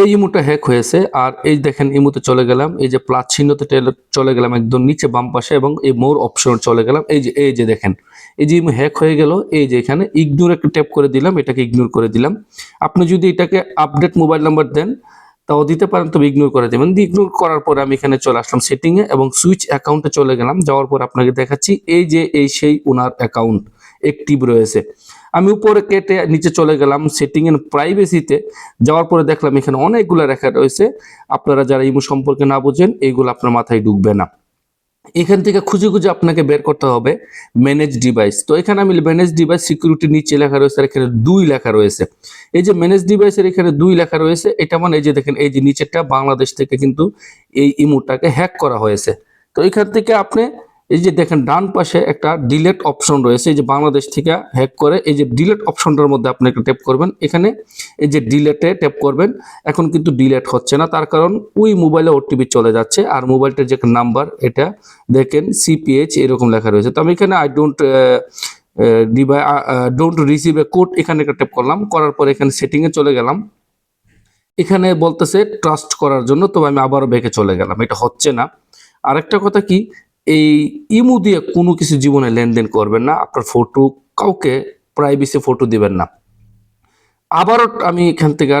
এই ইমোটা হ্যাক হয়েছে, আর এই দেখেন ইমোতে চলে গেলাম, এই যে প্লাস চিহ্নতে চলে গেলাম একদম নিচে বাম পাশে এবং এই মোর অপশন চলে গেলাম, এই যে এই যে দেখেন, এই যে ইমো হ্যাক হয়ে গেল, এই যে এখানে ইগনোর একটু ট্যাপ করে দিলাম, এটাকে ইগনোর করে দিলাম। আপনি যদি এটাকে আপডেট মোবাইল নাম্বার দেন, তাও দিতে পারেন, তবে ইগনোর করে দেবেন। ইগনোর করার পরে আমি এখানে চলে আসলাম সেটিংয়ে এবং সুইচ অ্যাকাউন্টে চলে গেলাম, যাওয়ার পর আপনাকে দেখাচ্ছি, এই যে, এই সেই ওনার অ্যাকাউন্ট অ্যাক্টিভ রয়েছে। আমি উপরে কেটে নিচে চলে গেলাম সেটিং এর প্রাইভেসিতে যাওয়ার পরে দেখলাম এখানে অনেকগুলো রেখা রয়েছে। আপনারা যারা ইমো সম্পর্কে না বোঝেন এইগুলো আপনার মাথায় ঢুকবে না। এখান থেকে খুঁজে খুঁজে আপনাকে বের করতে হবে ম্যানেজ ডিভাইস তো এখানে আমি ম্যানেজ ডিভাইস সিকিউরিটি নিচে লেখা রয়েছে, আর এখানে দুই লেখা রয়েছে। এই যে ম্যানেজ ডিভাইসের এখানে দুই লেখা রয়েছে, এটা মানে এই যে দেখেন, এই যে নিচেরটা বাংলাদেশ থেকে কিন্তু এই ইমোটাকে হ্যাক করা হয়েছে। তো এখান থেকে আপনি এই যে দেখেন, ডান পাশে একটা ডিলেট অপশন রয়েছে, এই যে বাংলাদেশ থেকে হ্যাক করে, এই যে ডিলেট অপশনটার মধ্যে আপনি একটা ট্যাপ করবেন। এখানে এই যে ডিলেটে ট্যাপ করবেন, এখন কিন্তু ডিলেট হচ্ছে না, তার কারণ ওই মোবাইলে ওটিপি চলে যাচ্ছে, আর মোবাইলটার যে নাম্বার এটা দেখেন সিপিএইচ এরকম লেখা রয়েছে। তো আমি এখানে আই ডোন্ট ডিভাই ডোন্ট রিসিভ এ কোড এখানে একটা ট্যাপ করলাম, করার পর এখানে সেটিংয়ে চলে গেলাম। এখানে বলতেছে ট্রাস্ট করার জন্য তবে আমি আবারও বেঁকে চলে গেলাম, এটা হচ্ছে না। আরেকটা কথা কি এই ইমু দিয়ে কোনো কিছু জীবনে লেনদেন করবেন না, আপনার ফটো কাউকে প্রাইভেসি ফটো দিবেন না। আবারও আমি এখান থেকে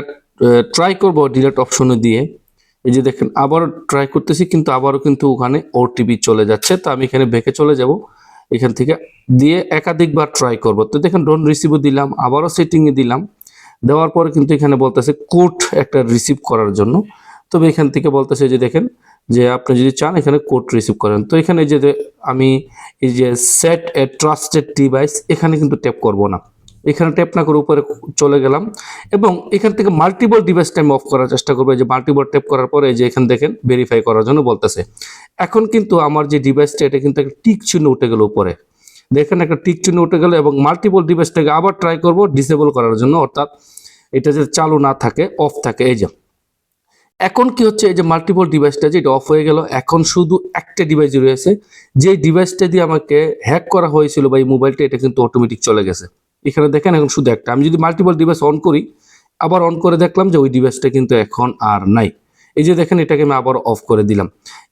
ট্রাই করব ডিলেট অপশনে দিয়ে। এই যে দেখেন, আবারও ট্রাই করতেছি, কিন্তু আবারও কিন্তু ওখানে ওটিপি চলে যাচ্ছে। তো আমি এখানে বেঁকে চলে যাব, এখান থেকে দিয়ে একাধিকবার ট্রাই করব। তো দেখেন ডোন্ট রিসিভও দিলাম, আবারও সেটিংয়ে দিলাম। দেওয়ার পরে কিন্তু এখানে বলতেছে কোড একটা রিসিভ করার জন্য। তবে এখান থেকে বলতেছে যে দেখেন যে আপনি যদি চান, এখানে কোড রিসিভ করেন। তো এখানে যে আমি এই যে সেট এ ট্রাস্টেড ডিভাইস এখানে কিন্তু ট্যাপ করব না। এখানে ট্যাপ না করে উপরে চলে গেলাম এবং এখান থেকে মাল্টিপল ডিভাইসটা আমি অফ করার চেষ্টা করব। যে মাল্টিপল ট্যাপ করার পরে এই যে এখানে দেখেন ভেরিফাই করার জন্য বলতেছে। এখন কিন্তু আমার যে ডিভাইসটা এটা কিন্তু একটা টিক চিহ্ন উঠে গেল উপরে। দেখেন একটা টিক চিহ্ন উঠে গেল এবং মাল্টিপল ডিভাইসটাকে আবার ট্রাই করব ডিসেবল করার জন্য। অর্থাৎ এটা যে চালু না থাকে অফ থাকে, এই যে। এখন কি হচ্ছে? এই যে মাল্টিপল ডিভাইসটা যে এটা অফ হয়ে গেল, এখন শুধু একটা ডিভাইস রয়েছে। যে ডিভাইসটা দিয়ে আমাকে হ্যাক করা হয়েছিল বা এই মোবাইলটা এটা কিন্তু অটোমেটিক চলে গেছে। এখানে দেখেন, এখন শুধু একটা। আমি যদি মাল্টিপল ডিভাইস অন করি, আবার অন করে দেখলাম যে ওই ডিভাইসটা কিন্তু এখন আর নাই। এই যে দেখেন, এটাকে আমি আবার অফ করে দিলাম।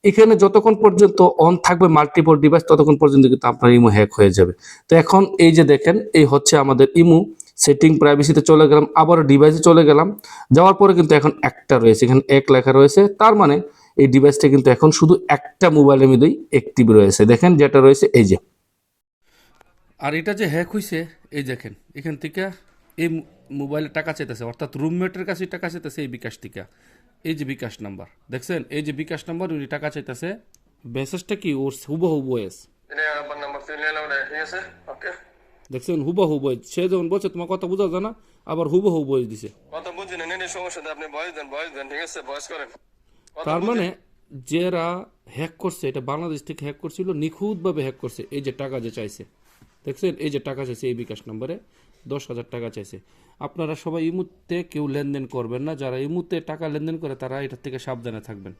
এখানে যতক্ষণ পর্যন্ত অন থাকবে মাল্টিপল ডিভাইস ততক্ষণ পর্যন্ত কিন্তু আপনার ইমো হ্যাক হয়ে যাবে। তো এখন এই যে দেখেন, এই হচ্ছে আমাদের ইমো সেটিং প্রাইভেসিতে চলে গেলাম আবার ডিভাইসে চলে গেলাম। যাওয়ার পরে কিন্তু এখন একটা রয়েছে এখানে এক লেখা রয়েছে। তার মানে এই ডিভাইসটা কিন্তু এখন শুধু একটা মোবাইলের মধ্যেই অ্যাক্টিভ রয়েছে। দেখেন যেটা রয়েছে এই যে। আর এটা যে হ্যাক হয়েছে এই দেখেন এখান থেকে এই মোবাইলে টাকা চাইতেছে অর্থাৎ রুমমেটের কাছে টাকা চাইতেছে এই বিকাশ থেকে। এই যে বিকাশ নাম্বার দেখছেন? এই যে বিকাশ নাম্বার উনি টাকা চাইতেছে। মেসেজটা কি ওর হুবহু বয়েস এটা আমার নাম্বার ঠিক আছে ওকে। দেখছেন হুবহু বয়েস সে যখন বলছে তোমার কথা বোঝা যায় না আবার হুবহু বয়েস দিছে। কত বুঝি না সমস্যা আপনি বয়স দেন বয়স দেন ঠিক আছে বয়স করেন। তার মানে যারা হ্যাক করছে এটা বাংলাদেশ থেকে হ্যাক করছিল নিখুঁতভাবে হ্যাক করছে। এই যে টাকা যে চাইছে দেখছেন এই যে টাকা চাইছে এই বিকাশ নম্বরে দশ হাজার টাকা চাইছে। আপনারা সবাই ইমুতে কেউ লেনদেন করবেন না যারা ইমুতে টাকা লেনদেন করে তারা এটার থেকে সাবধানে থাকবেন।